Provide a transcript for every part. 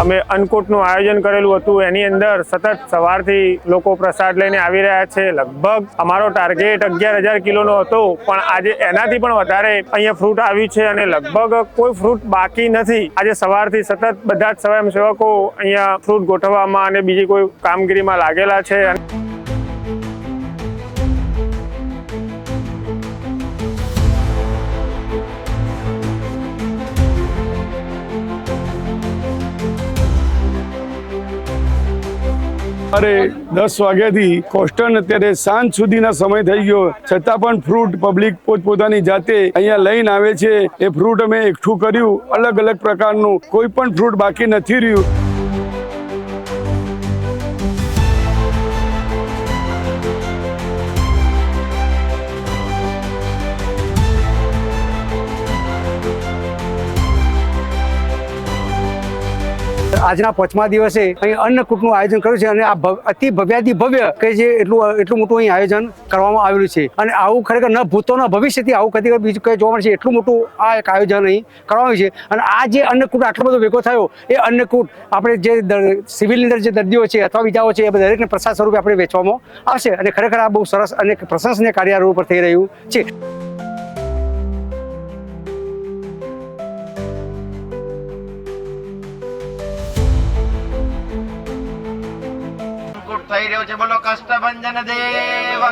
અમે અન્નકૂટનું આયોજન કરેલું હતું. એની અંદર સતત સવારથી લોકો પ્રસાદ લઈને આવી રહ્યા છે. લગભગ અમારો ટાર્ગેટ અગિયાર હજાર કિલોનો હતો. પણ આજે એનાથી પણ વધારે અહીંયા ફ્રૂટ આવ્યું છે અને લગભગ કોઈ ફ્રૂટ બાકી નથી. આજે સવારથી સતત બધા જ સ્વયંસેવકો અહીંયા ફ્રૂટ ગોઠવવામાં અને બીજી કોઈ કામગીરીમાં લાગેલા છે. અરે, દસ વાગ્યાથી કોસ્ટન અત્યારે સાંજ સુધીના સમય થઈ ગયો. છતાં પણ ફ્રૂટ પબ્લિક પોતપોતાની જાતે અહીંયા લઈને આવે છે. એ ફ્રૂટ અમે એકઠું કર્યું. અલગ અલગ પ્રકારનું કોઈ પણ ફ્રૂટ બાકી નથી રહ્યું. આજના પાંચમા દિવસે અહીં અન્નકૂટનું આયોજન કર્યું છે અને આ અતિ ભવ્યાતિ ભવ્ય કે જે એટલું એટલું મોટું અહીં આયોજન કરવામાં આવેલું છે. અને આવું ખરેખર ન ભૂતો ન ભવિષ્યથી આવું કદી બીજું કંઈ જોવા મળશે એટલું મોટું આ એક આયોજન અહીં કરવામાં આવ્યું છે. અને આ જે અન્નકૂટ આટલો બધો ભેગો થયો, એ અન્નકૂટ આપણે જે સિવિલની અંદર જે દર્દીઓ છે અથવા બીજાઓ છે એ દરેકને પ્રસાદ સ્વરૂપે આપણે વેચવામાં આવશે. અને ખરેખર આ બહુ સરસ અને પ્રશંસનીય કાર્યરૂપ પર થઈ રહ્યું છે. થઈ રહ્યો છે. બોલો, કષ્ટભંજન દેવ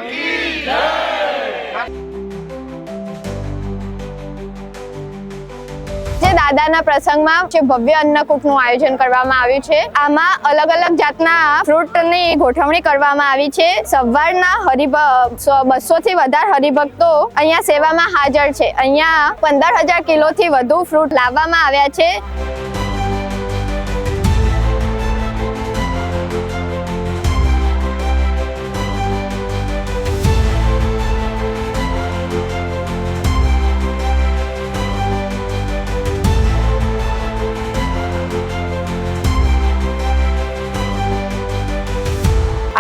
જે દાદાના પ્રસંગમાં જે ભવ્ય અન્નકૂટનું આયોજન કરવામાં આવ્યું છે, આમાં અલગ અલગ જાતના ફ્રૂટની ગોઠવણી કરવામાં આવી છે. સવારના હરિભક્ત બસો થી વધારે હરિભક્તો અહીંયા સેવામાં હાજર છે. અહીંયા પંદર હજાર કિલોથી વધુ ફ્રૂટ લાવવામાં આવ્યા છે.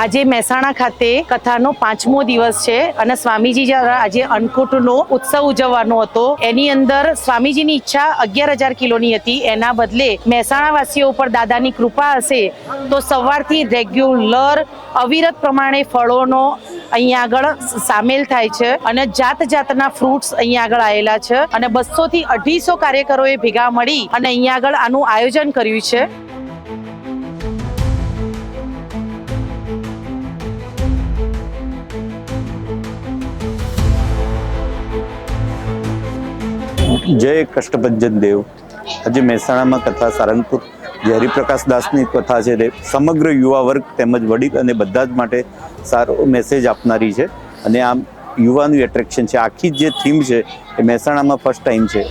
આજે મહેસાણા ખાતે કથાનો પાંચમો દિવસ છે અને સ્વામીજી આજે અન્નકૂટનો ઉત્સવ ઉજવવાનો હતો, એની અંદર સ્વામીજીની ઈચ્છા અગિયાર હજાર કિલોની હતી. એના બદલે મહેસાણા વાસીઓ ઉપર દાદાની કૃપા હશે તો સવારથી રેગ્યુલર અવિરત પ્રમાણે ફળોનો અહીંયા આગળ સામેલ થાય છે અને જાત જાતના ફ્રૂટ્સ અહીંયા આગળ આવેલા છે અને બસો થી અઢીસો કાર્યકરોએ ભેગા મળી અને અહીંયા આગળ આનું આયોજન કર્યું છે. જય કષ્ટભંજન દેવ. આજે મહેસાણામાં કથા સારંગપુર, જે હરિપ્રકાશ દાસની કથા છે તે સમગ્ર યુવા વર્ગ તેમજ વડીલ અને બધા જ માટે સારો મેસેજ આપનારી છે. અને આમ યુવાનું એટ્રેક્શન છે. આખી જે થીમ છે એ મહેસાણામાં ફર્સ્ટ ટાઈમ છે.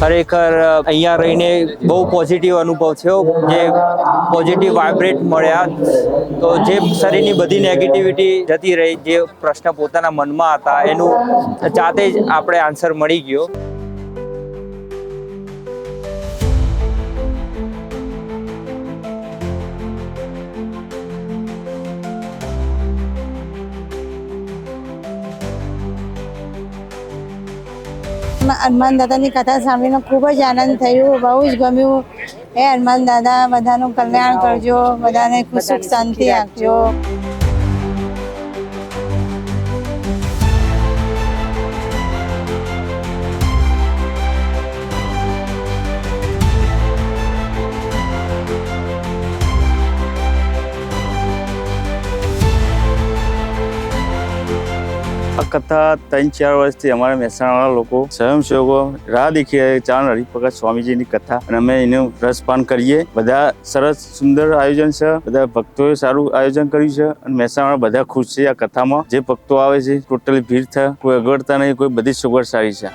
ખરેખર અહીંયા રહીને બહુ પોઝિટિવ અનુભવ થયો. જે પોઝિટિવ વાઇબ્રેટ મળ્યા. તો જે શરીરની બધી નેગેટિવિટી જતી રહી, જે પ્રશ્ન પોતાના મનમાં હતા, એનું જાતે જ આપણે આન્સર મળી ગયો. હનુમાન દાદાની કથા સાંભળીને ખૂબ જ આનંદ થયો. બહુ જ ગમ્યું. હે હનુમાન દાદા, બધાનું કલ્યાણ કરજો. બધાને ખુશ સુખ શાંતિ આપજો. આ કથા ત્રણ ચાર વર્ષથી અમારા મહેસાણાવાળા લોકો સ્વયંસેવકો રાહ દેખી રહ્યા હરિભગત હરિપ્રકાશ સ્વામીજીની કથા અને અમે એનું રસપાન કરીએ. બધા સરસ સુંદર આયોજન છે. બધા ભક્તોએ સારું આયોજન કર્યું છે અને મહેસાણા બધા ખુશ છે આ કથામાં. જે ભક્તો આવે છે, ટોટલી ભીડ થાય, કોઈ અગવડતા નહીં, કોઈ બધી સગવડ સારી છે.